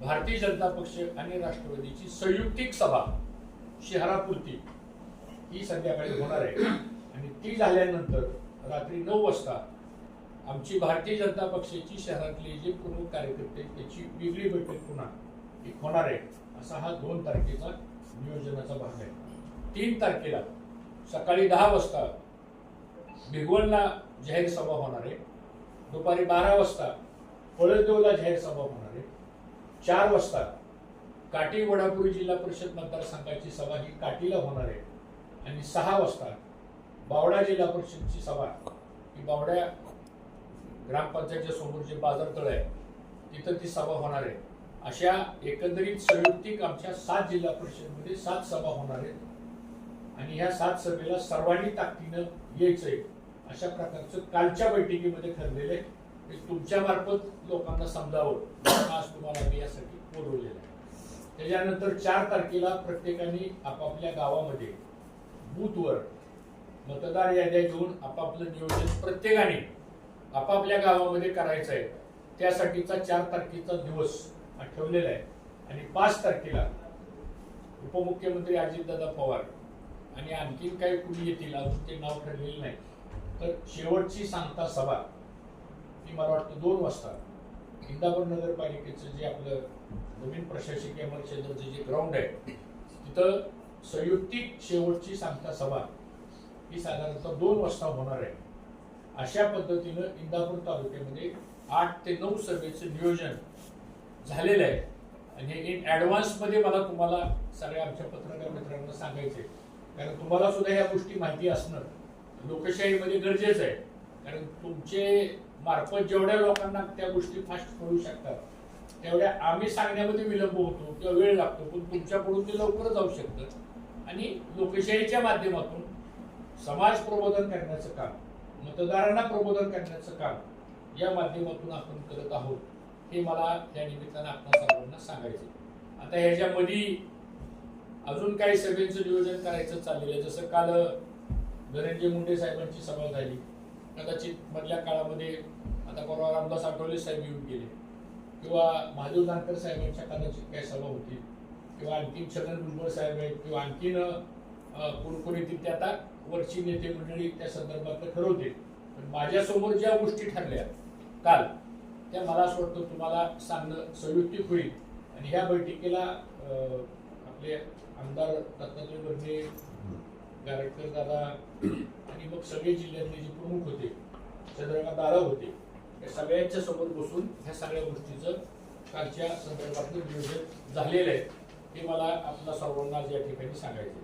भारतीय जनता पक्ष आणि राष्ट्रवादीची संयुक्तिक सभा शहरापुरती ही संध्याकाळी होणार आहे. आणि ती झाल्यानंतर रात्री नऊ वाजता आमची भारतीय जनता पक्षाची शहरातले जे प्रमुख कार्यकर्ते त्याची वेगळी बैठक पुन्हा एक होणार आहे. असा हा दोन तारखेचा नियोजनाचा भाग आहे. तीन तारखेला सकाळी दहा वाजता भिगवणला जाहीर सभा होणार आहे. दुपारी बारा वाजता पळदेवला जाहीर सभा होणार आहे. चार वाजता काटी वडापूर जिल्हा परिषद मतदारसंघाची सभा ही काटीला होणार आहे. आणि सहा वाजता बावडा जिल्हा परिषदची सभा. ही बावड्या ग्रामपंचायतच्या समोर जे बाजारतळ आहे तिथं ती सभा होणार आहे. अशा एकंदरीत संयुक्तिक आमच्या सात जिल्हा परिषदमध्ये सात सभा होणार आहेत. आणि ह्या सात सभेला सर्वांनी ताकदीनं यायचंय अशा प्रकारचं कालच्या बैठकीमध्ये ठरलेलं आहे. तुमच्या मार्फत लोकांना समजावं. आज तुम्हाला मी यासाठी बोलवलेलं आहे. त्याच्यानंतर चार तारखेला प्रत्येकाने आपापल्या गावामध्ये बूथवर मतदार याद्या घेऊन आपापलं नियोजन प्रत्येकाने आपापल्या गावामध्ये करायचं आहे. त्यासाठीचा चार तारखेचा दिवस ठेवलेला आहे. आणि पाच तारखेला उपमुख्यमंत्री अजितदादा पवार आणि आणखीन काही कुणी येतील अजून ते नाव ठरलेलं नाही. तर शेवटची सांगता सभा ती मला वाटतं दोन वाजता. इंदापूर नगरपालिकेचं जे आपलं नवीन प्रशासकीय क्षेत्राचं जे ग्राउंड आहे तिथं संयुक्तिक शेवटची सांगता सभा. ही साधारणतः दोन वाजता होणार आहे. अशा पद्धतीनं इंदापूर तालुक्यामध्ये आठ ते नऊ सभेचं नियोजन झालेलं आहे. आणि हे इन ॲडव्हान्समध्ये मला तुम्हाला सगळ्या आमच्या पत्रकार मित्रांना सांगायचं आहे कारण तुम्हाला सुद्धा ह्या गोष्टी माहिती असणं लोकशाहीमध्ये गरजेचं आहे. कारण तुमचे मार्फत जेवढ्या लोकांना त्या गोष्टी फास्ट कळू शकतात तेवढ्या आम्ही सांगण्यामध्ये विलंब होतो किंवा वेळ लागतो पण तुमच्याकडून ते लवकर जाऊ शकतं. आणि लोकशाहीच्या माध्यमातून समाज प्रबोधन करण्याचं काम मतदारांना प्रबोधन करण्याचं काम या माध्यमातून आपण करत आहोत हे मला त्या निमित्तानं आपल्या सर्वांना सांगायचं आता ह्याच्यामध्ये अजून काही सभेचं नियोजन करायचं चाललेलं आहे जसं काल धनंजय मुंडे साहेबांची सभा झाली. कदाचित मधल्या काळामध्ये आता परवा रामदास आठवले साहेब येऊन गेले. किंवा महादेव जानकर साहेबांच्या कदाचित काही सभा होती. किंवा आणखीन छगन भुजबळ साहेब आहेत किंवा आणखीन कोणकोणी तिथे आता वरची नेते मंडळी त्या संदर्भात ठरवते. पण माझ्यासमोर ज्या गोष्टी ठरल्या काल त्या मला असं वाटतं तुम्हाला सांगणं संयुक्तिक होईल. आणि ह्या बैठकीला आपले आमदार दत्तात्रय गारटकर दादा आणि मग सगळे जिल्ह्यातले जे प्रमुख होते चंद्रकांत दादा होते या सगळ्यांच्या समोर बसून ह्या सगळ्या गोष्टीचं कालच्या संदर्भातलं नियोजन झालेलं आहे. हे मला आपल्या सर्वांना आज या ठिकाणी सांगायचे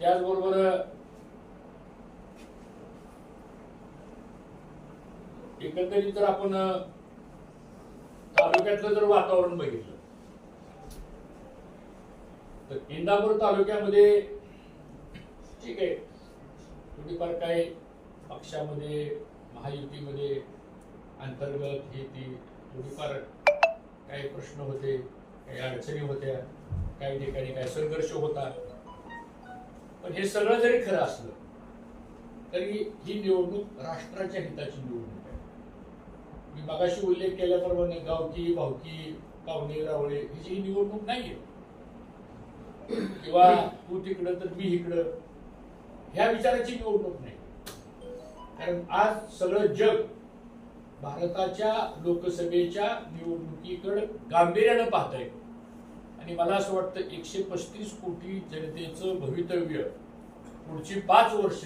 त्याचबरोबर एकंदरीत जर आपण तालुक्यातलं जर वातावरण बघितलं तर इंदापूर तालुक्यामध्ये ठीक आहे. थोडीफार काही पक्षामध्ये महायुतीमध्ये अंतर्गत हे ती थोडीफार काही प्रश्न होते काही अडचणी होत्या काही ठिकाणी काही संघर्ष होता. पण हे सगळं जरी खरं असलं तरी ही निवडणूक राष्ट्राच्या हिताची निवडणूक आहे. मी मगाशी उल्लेख केल्याप्रमाणे गावकी भावकी पाहुणे रावळे हिची ही निवडणूक नाहीये किंवा तू तिकडं तर मी इकडं ह्या विचाराची निवडणूक नाही. कारण आज सगळं जग भारताच्या लोकसभेच्या निवडणुकीकडे गांभीर्यानं पाहत आहे आणि मला असं वाटतं एकशे पस्तीस कोटी जनतेचं भवितव्य पुढची पाच वर्ष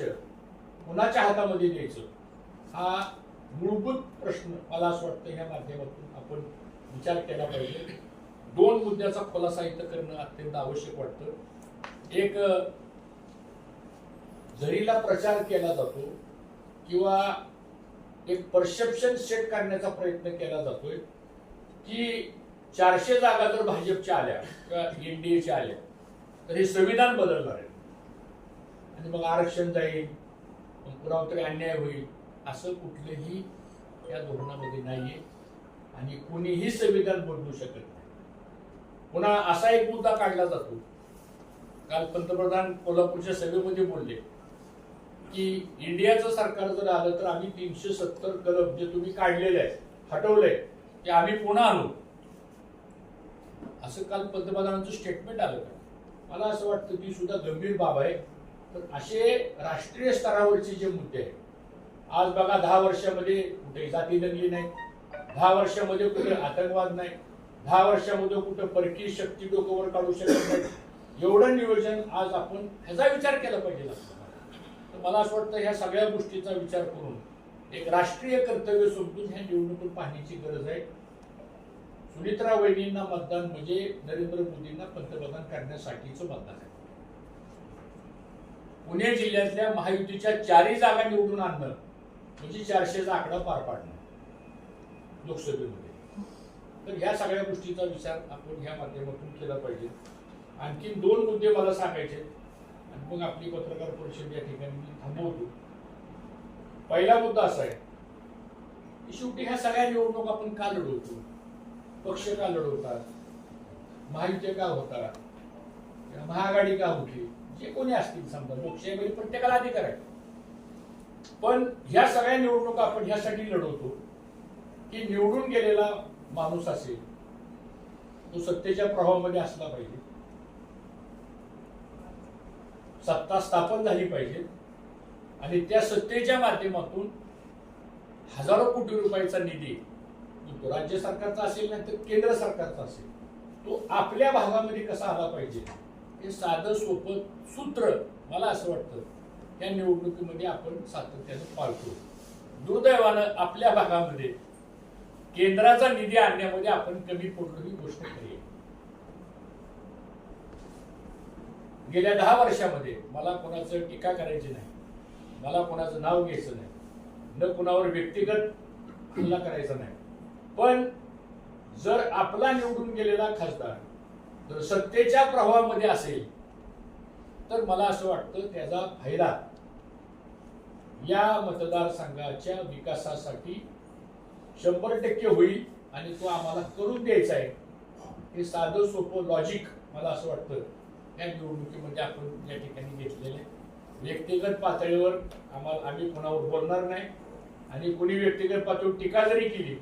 कोणाच्या हातामध्ये द्यायचं हा मूलभूत प्रश्न मला असं वाटतं ह्या माध्यमातून आपण विचार केला पाहिजे. दोन मुद्द्याचा खुलासा इथं करणं अत्यंत आवश्यक वाटतं. एक अ, प्रचार केला जातो किंवा एक परसेप्शन सेट करण्याचा प्रयत्न केला जातोय की चारशे जागा जर भाजपच्या आल्या किंवा एनडीएच्या आल्या तर हे संविधान बदलणार आहे. आणि मग आरक्षण जाईल मग कुणावर तरी अन्याय होईल असं कुठलंही या धोरणामध्ये नाहीये. आणि कुणीही संविधान बदलू शकत नाही. पुन्हा असा एक मुद्दा काढला जातो. काल पंतप्रधान कोल्हापूरच्या सभेमध्ये बोलले की इंडियाचं सरकार जर आलं तर आम्ही तीनशे सत्तर कलम जे तुम्ही काढलेले आहेत हटवले ते आम्ही पुन्हा आणू. असं काल पंतप्रधानांचं स्टेटमेंट आलं मला असं वाटतं की सुद्धा गंभीर बाब आहे. तर असे राष्ट्रीय स्तरावरचे जे मुद्दे आहेत आज बघा दहा वर्षामध्ये कुठे जाती दंगली नाही दहा वर्षामध्ये कुठे आतंकवाद नाही दहा वर्षामध्ये कुठं परकीय शक्ती डोक्यावर काढू शकत नाही एवढं नियोजन आज आपण ह्याचा विचार केला पाहिजे. तर मला असं वाटतं ह्या सगळ्या गोष्टीचा विचार करून एक राष्ट्रीय कर्तव्य समजून ह्या निवडणुकीत पाहण्याची गरज आहे. सुनित्रा वहिनींना मतदान म्हणजे नरेंद्र मोदींना पंतप्रधान करण्यासाठीचं मतदान आहे. पुणे जिल्ह्यातल्या महायुतीच्या चारही जागा निवडून आणणं म्हणजे चारशेचा आकडा पार पाडणं लोकसभेमध्ये. तर ह्या सगळ्या गोष्टीचा विचार आपण ह्या माध्यमातून केला पाहिजे. आणखीन दोन मुद्दे मला सांगायचे मग आपली पत्रकार परिषद या ठिकाणी थांबवतो. पहिला मुद्दा असा आहे की शेवटी ह्या सगळ्या निवडणूक आपण का लढवतो? पक्ष का लढवतात? महायुती का होतात? महाआघाडी का होती? जे कोणी असतील समजा लोकशाहीमध्ये प्रत्येकाला अधिकार आहे. पण ह्या सगळ्या निवडणुका आपण ह्यासाठी लढवतो की निवडून गेलेला माणूस असेल तो सत्तेच्या प्रभावामध्ये असला पाहिजे. सत्ता स्थापन झाली पाहिजे. आणि त्या सत्तेच्या माध्यमातून हजारो कोटी रुपयाचा निधी तो राज्य सरकारचा असेल नाही तर केंद्र सरकारचा असेल तो आपल्या भागामध्ये कसा आला पाहिजे? हे साधं सोपं सूत्र मला असं वाटतं या निवडणुकीमध्ये आपण सातत्यानं पाळतो. दुर्दैवानं आपल्या भागामध्ये केंद्राचा निधी आणण्यामध्ये आपण कमी पडलो ही गोष्ट खरी आहे गेल्या दहा वर्षामध्ये मला कोणाचं टीका करायची नाही. मला कोणाचं नाव घ्यायचं नाही. न कुणावर व्यक्तिगत हल्ला करायचा नाही. पण जर आपला निवडून गेलेला खासदार जर सत्तेच्या प्रभावामध्ये असेल तर मला असं वाटतं त्याचा फायदा या मतदारसंघाच्या विकासासाठी शंभर टक्के होईल आणि तो आम्हाला करून द्यायचा आहे. हे साधं सोपं लॉजिक मला असं वाटतं. या निवडणुकीमध्ये आपण या ठिकाणी घेतलेले. आहे व्यक्तिगत पातळीवर आम्हाला आम्ही कोणावर बोलणार नाही. आणि कोणी व्यक्तिगत पातळीवर टीका जरी केली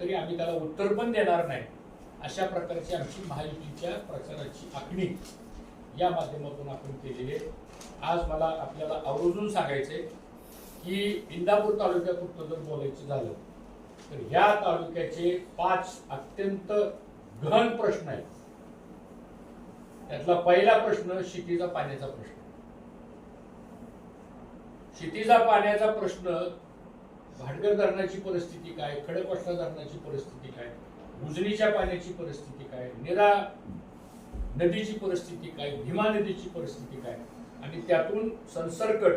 तरी आम्ही त्याला उत्तर पण देणार नाही. अशा प्रकारची आमची महायुतीच्या प्रचाराची आखणी या माध्यमातून आपण केलेली आहे. आज मला आपल्याला आवर्जून सांगायचंय की इंदापूर तालुक्यापुरतं जर बोलायचं झालं तर ह्या तालुक्याचे पाच अत्यंत गहन प्रश्न आहेत. त्यातला पहिला प्रश्न शेतीचा पाण्याचा प्रश्न. शेतीचा पाण्याचा प्रश्न भाडगर धरणाची परिस्थिती काय खडकवासला धरणाची परिस्थिती काय उजनीच्या पाण्याची परिस्थिती काय निरा नदीची परिस्थिती काय भीमा नदीची परिस्थिती काय आणि त्यातून संसर्ग